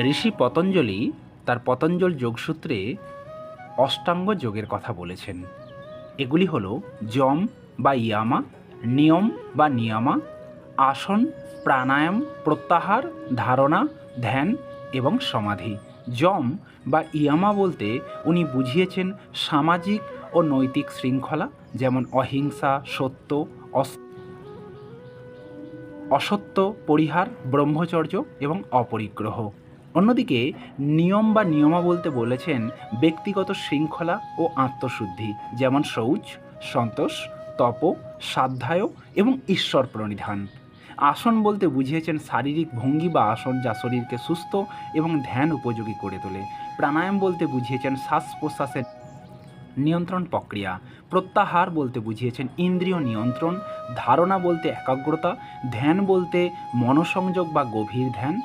ঋষি পতঞ্জলি তার পতঞ্জল যোগসূত্রে অষ্টাঙ্গ যোগের কথা বলেছেন। এগুলি হলো যম বা ইয়ামা, নিয়ম বা নিয়ামা, আসন, প্রাণায়াম, প্রত্যাহার, ধারণা, ধ্যান এবং সমাধি। যম বা ইয়ামা বলতে উনি বুঝিয়েছেন সামাজিক ও নৈতিক শৃঙ্খলা, যেমন অহিংসা, সত্য, অস অসত্য, পরিহার, ব্রহ্মচর্য এবং অপরিগ্রহ। অন্যদিকে, নিয়ম বা নিয়মা বলতে বলেছেন ব্যক্তিগত শৃঙ্খলা ও আত্মশুদ্ধি, যেমন শৌচ, সন্তোষ, তপ স্বাধ্যায় এবং ঈশ্বর প্রণিধান। আসন বলতে বুঝিয়েছেন শারীরিক ভঙ্গি বা আসন যা শরীরকে সুস্থ এবং ধ্যান উপযোগী করে তোলে। প্রাণায়াম বলতে বুঝিয়েছেন শ্বাস প্রশ্বাসের নিয়ন্ত্রণ প্রক্রিয়া। প্রত্যাহার বলতে বুঝিয়েছেন ইন্দ্রিয় নিয়ন্ত্রণ। ধারণা বলতে একাগ্রতা। ধ্যান বলতে মনসংযোগ বা গভীর ধ্যান।